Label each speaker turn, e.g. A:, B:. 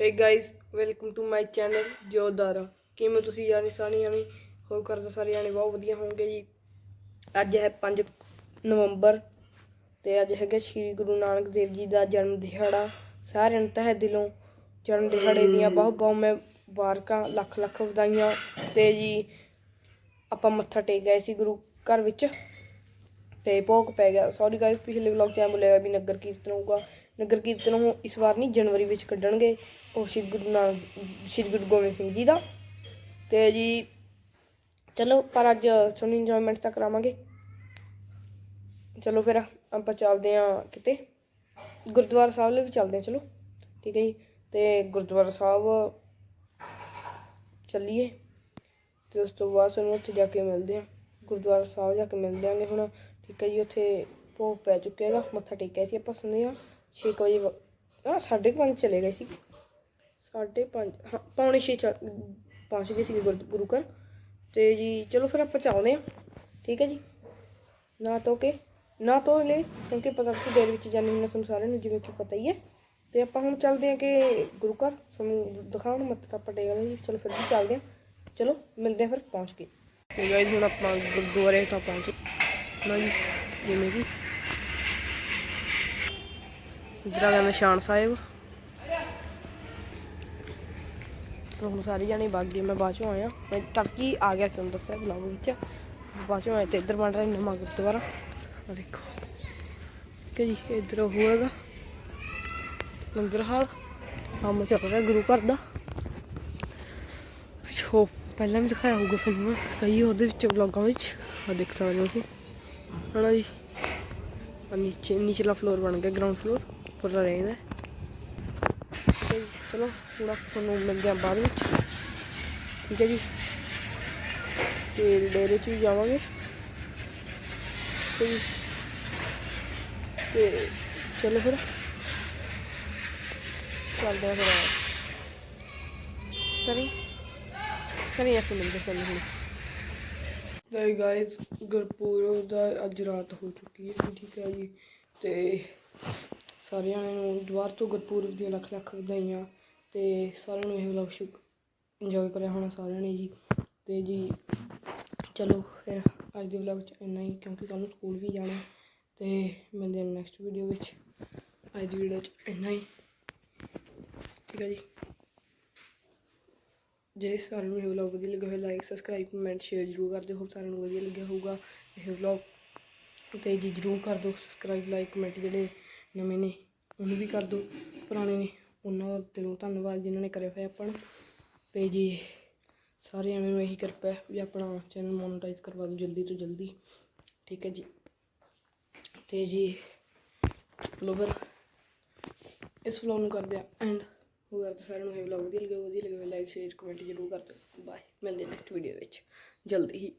A: Hey guys welcome to my channel ਜੋਦਾਰਾ ਕਿਵੇਂ ਤੁਸੀਂ ਜਾਣੀ ਸਾਣੀ ਜਾਣੀ ਹੋਪ ਕਰਦਾ ਸਾਰੇ ਜਾਣੇ ਬਹੁਤ ਵਧੀਆ ਹੋਣਗੇ ਜੀ। ਅੱਜ ਹੈ 5 ਨਵੰਬਰ ਤੇ ਅੱਜ ਹੈਗਾ ਸ਼੍ਰੀ ਗੁਰੂ ਨਾਨਕ ਦੇਵ ਜੀ ਦਾ ਜਨਮ ਦਿਹਾੜਾ। ਸਾਰਿਆਂ ਨੂੰ ਤਹਿ ਦਿਲੋਂ ਜਨਮ ਦਿਹਾੜੇ ਦੀਆਂ ਬਹੁਤ ਬਹੁਤ ਮੈਂ ਮੁਬਾਰਕਾਂ ਲੱਖ ਲੱਖ ਵਧਾਈਆਂ ਤੇ ਜੀ ਆਪਾਂ ਮੱਥਾ ਟੇਕ ਗਏ ਸੀ ਗੁਰੂ ਘਰ ਵਿੱਚ ਤੇ ਭੋਗ ਪੈ ਗਿਆ। ਸੌਰੀ ਗਾਇਸ ਪਿਛਲੇ ਵਲੌਗ 'ਚ ਐਂ ਬੋਲਿਆ ਵੀ ਨਗਰ ਕੀਰਤਨ ਹੋਊਗਾ। ਨਗਰ ਕੀਰਤਨ ਉਹ ਇਸ ਵਾਰ ਨਹੀਂ, ਜਨਵਰੀ ਵਿੱਚ ਕੱਢਣਗੇ। ਉਹ ਸ਼੍ਰੀ ਗੁਰੂ ਨਾਨਕ ਸ਼੍ਰੀ ਗੁਰੂ ਗੋਬਿੰਦ ਸਿੰਘ ਜੀ ਦਾ। ਤੇ ਜੀ, ਚਲੋ, ਪਰ ਅੱਜ ਤੁਹਾਨੂੰ ਇੰਜੋਇਮੈਂਟ ਤਾਂ ਕਰਾਵਾਂਗੇ। ਚਲੋ ਫਿਰ ਆਪਾਂ ਚੱਲਦੇ ਆਂ ਕਿਤੇ। ਗੁਰਦੁਆਰਾ ਸਾਹਿਬ ਲਈ ਵੀ ਚੱਲਦੇ ਆਂ ਚਲੋ। ਠੀਕ ਹੈ ਜੀ। ਤੇ ਗੁਰਦੁਆਰਾ ਸਾਹਿਬ ਚੱਲੀਏ। ਤੇ ਉਸ ਤੋਂ ਬਾਅਦ ਸਾਨੂੰ ਉੱਥੇ ਜਾ ਕੇ ਮਿਲਦੇ ਆਂ ਗੁਰਦੁਆਰਾ ਸਾਹਿਬ ਜਾ ਕੇ ਮਿਲਦੇ ਆਂਗੇ ਹੁਣ। ਠੀਕ ਹੈ ਜੀ, ਉੱਥੇ ਭੋਗ ਪੈ ਚੁੱਕਿਆ ਹੈਗਾ, ਮੱਥਾ ਟੇਕਿਆ ਸੀ ਆਪਾਂ ਸੁਣਦੇ ਸੁਣਿਆ 6 ਵਜੇ ਵ- ਆਹ, ਸਾਢੇ ਕੁ ਪੰਜ ਚਲੇ ਗਏ ਸੀ। ਸਾਢੇ ਪੰਜ, ਹਾਂ, ਪੌਣੇ 6 ਪਹੁੰਚ ਗਏ ਸੀ ਗੁਰ- ਗੁਰੂ ਘਰ। ਤੇ ਜੀ, ਚਲੋ ਫਿਰ ਆਪਾਂ ਚੱਲਦੇ ਹਾਂ। ਠੀਕ ਹੈ ਜੀ? ਨਾ ਧੋ ਕੇ ਨਾ ਧੋ ਲੈ ਕਿਉਂਕਿ ਪਤਾ ਕਿ ਦੇਰ ਵਿੱਚ ਜਾਣੀ ਹੁੰਦੀ ਤੁਹਾਨੂੰ ਸਾਰਿਆਂ ਨੂੰ, ਜਿਵੇਂ ਕਿ ਪਤਾ ਹੀ ਹੈ। ਤੇ ਆਪਾਂ ਹੁਣ ਚੱਲਦੇ ਹਾਂ ਕਿ ਗੁਰੂ ਘਰ। ਤੁਹਾਨੂੰ ਦਿਖਾਉਣ ਮੱਥਾ ਆਪਾਂ ਟੇਕ ਲਿਆ ਜੀ। ਚਲੋ ਫਿਰ ਵੀ ਚੱਲਦੇ ਹਾਂ। ਚਲੋ, ਮਿਲਦੇ ਹਾਂ ਫਿਰ ਪਹੁੰਚ ਕੇ। ਤੇ ਗਾਇਸ ਹੁਣ ਆਪਾਂ ਗੁਰਦੁਆਰੇ ਤੋਂ ਪਹੁੰਚੇ ਲਓ ਜੀ, ਜਿਵੇਂ ਕਿ ਇਧਰ ਆ ਗਿਆ ਨਿਸ਼ਾਨ ਸਾਹਿਬ। ਤੋਂ ਹੁਣ ਸਾਰੇ ਜਾਣੇ ਵਗ ਗਏ ਮੈਂ ਬਾਅਦ ਚੋਂ ਆਇਆ। ਮੈਂ ਤੜਕੀ ਆ ਗਿਆ ਤੁਹਾਨੂੰ ਦੱਸਿਆ ਬਲੌਗ ਵਿੱਚ। ਬਾਅਦ ਚੋਂ ਆਇਆ ਤੇ ਇੱਧਰ ਬਣ ਰਿਹਾ ਨਵਾਂ ਗੁਰਦੁਆਰਾ। ਆ ਦੇਖੋ। ਠੀਕ ਹੈ ਜੀ, ਇੱਧਰ ਉਹ ਹੈਗਾ। ਲੰਗਰ ਹਾਲ। ਕੰਮ ਚੱਲ ਰਿਹਾ ਗੁਰੂ ਘਰ ਦਾ। ਸ਼ੋ ਪਹਿਲਾਂ ਵੀ ਦਿਖਾਇਆ ਹੋਊਗਾ ਤੁਹਾਨੂੰ ਮੈਂ। ਕਈ ਉਹਦੇ ਵਿੱਚ ਵਲੌਗਾਂ ਵਿੱਚ। ਆ ਦੇਖ ਸਕਦੇ ਹੋ ਤੁਸੀਂ। ਹਣਾ ਜੀ। ਨੀਚੇ ਨੀਚਲਾ ਫਲੋਰ ਬਣ ਗਿਆ ਗਰਾਊਂਡ ਫਲੋਰ ਪੂਰਾ ਰਹਿੰਦਾ ਠੀਕ ਹੈ ਜੀ, ਚਲੋ ਹੁਣ ਤੁਹਾਨੂੰ ਮਿਲਦੇ ਹਾਂ ਬਾਅਦ ਵਿੱਚ। ਠੀਕ ਹੈ ਜੀ, ਤੇ ਡੇਰੇ 'ਚ ਵੀ ਜਾਵਾਂਗੇ। ਠੀਕ ਤੇ ਚਲੋ ਫਿਰ। ਚੱਲਦੇ ਹਾਂ ਫਿਰ ਕਰੀ ਕਰੀ ਆਪਾਂ ਮਿਲਦੇ ਹਾਂ ਹੁਣ। ਤੇ ਗਾਇਸ ਗੁਰਪੁਰਬ ਦਾ ਅੱਜ ਰਾਤ ਹੋ ਚੁੱਕੀ ਹੈ ਠੀਕ ਹੈ ਜੀ। ਤੇ ਸਾਰਿਆਂ ਨੂੰ ਦੁਬਾਰਾ ਤੋਂ ਗੁਰਪੁਰਬ ਦੀਆਂ ਲੱਖ ਲੱਖ ਵਧਾਈਆਂ ਤੇ ਸਾਰਿਆਂ ਨੂੰ ਇਹ ਵਲੌਗ ਸ਼ੁਕ ਇੰਜੋਏ ਕਰਿਆ ਹੋਣਾ ਸਾਰਿਆਂ ਨੇ ਜੀ। ਤੇ ਜੀ ਚਲੋ ਫਿਰ ਅੱਜ ਦੇ ਵਲੌਗ 'ਚ ਇੰਨਾ ਹੀ, ਕਿਉਂਕਿ ਕੱਲ੍ਹ ਨੂੰ ਸਕੂਲ ਵੀ ਜਾਣਾ ਤੇ ਮਿਲਦੇ ਹਾਂ ਨੈਕਸਟ ਵੀਡੀਓ ਵਿੱਚ। ਅੱਜ ਦੀ ਵੀਡੀਓ 'ਚ ਇੰਨਾ ਹੀ। ਠੀਕ ਹੈ ਜੀ। ਜੇ ਸਾਰਿਆਂ ਨੂੰ ਇਹ ਵਲੌਗ ਵਧੀਆ ਲੱਗਿਆ ਹੋਵੇ ਲਾਈਕ ਸਬਸਕ੍ਰਾਈਬ ਕਮੈਂਟ ਸ਼ੇਅਰ ਜ਼ਰੂਰ ਕਰ ਦਿਓ। ਹੋਪ ਸਾਰਿਆਂ ਨੂੰ ਵਧੀਆ ਲੱਗਿਆ ਹੋਊਗਾ ਇਹ ਵਲੌਗ ਤੇ ਜੀ ਜ਼ਰੂਰ ਕਰ ਦਿਓ ਸਬਸਕ੍ਰਾਈਬ ਲਾਈਕ ਕਮੈਂਟ ਜਿਹੜੇ ਨਵੇਂ ਨੇ, ਉਹਨੂੰ ਵੀ ਕਰ ਦਿਓ ਪੁਰਾਣੇ ਨੇ। ਉਹਨਾਂ ਦਾ ਦਿਲੋਂ ਧੰਨਵਾਦ ਜਿਨ੍ਹਾਂ ਨੇ ਕਰਿਆ ਹੋਇਆ ਆਪਾਂ ਨੂੰ। ਤੇ ਜੀ ਜਣਿਆਂ ਨੂੰ ਇਹੀ ਕਿਰਪਾ ਹੈ ਵੀ ਆਪਣਾ ਚੈਨਲ ਮੋਨਟਾਈਜ਼ ਕਰਵਾ ਦਿਓ ਜਲਦੀ ਤੋਂ ਜਲਦੀ। ਠੀਕ ਹੈ ਜੀ। ਤੇ ਜੀ ਫਲੋਵਰ ਇਸ ਵਲੌਗ ਨੂੰ ਕਰਦੇ ਆ ਐਂਡ ਹੋਰ ਕਰਦੇ ਸਾਰਿਆਂ ਨੂੰ ਇਹ ਵਲੌਗ ਵਧੀਆ ਲੱਗਿਆ ਵਧੀਆ ਲੱਗਿਆ ਲਾਈਕ ਸ਼ੇਅਰ ਕਮੈਂਟ ਜ਼ਰੂਰ ਕਰ ਦਿਓ। ਬਾਏ ਮਿਲਦੇ ਨੈਕਸਟ ਵੀਡੀਓ ਵਿੱਚ। ਜਲਦੀ ਹੀ।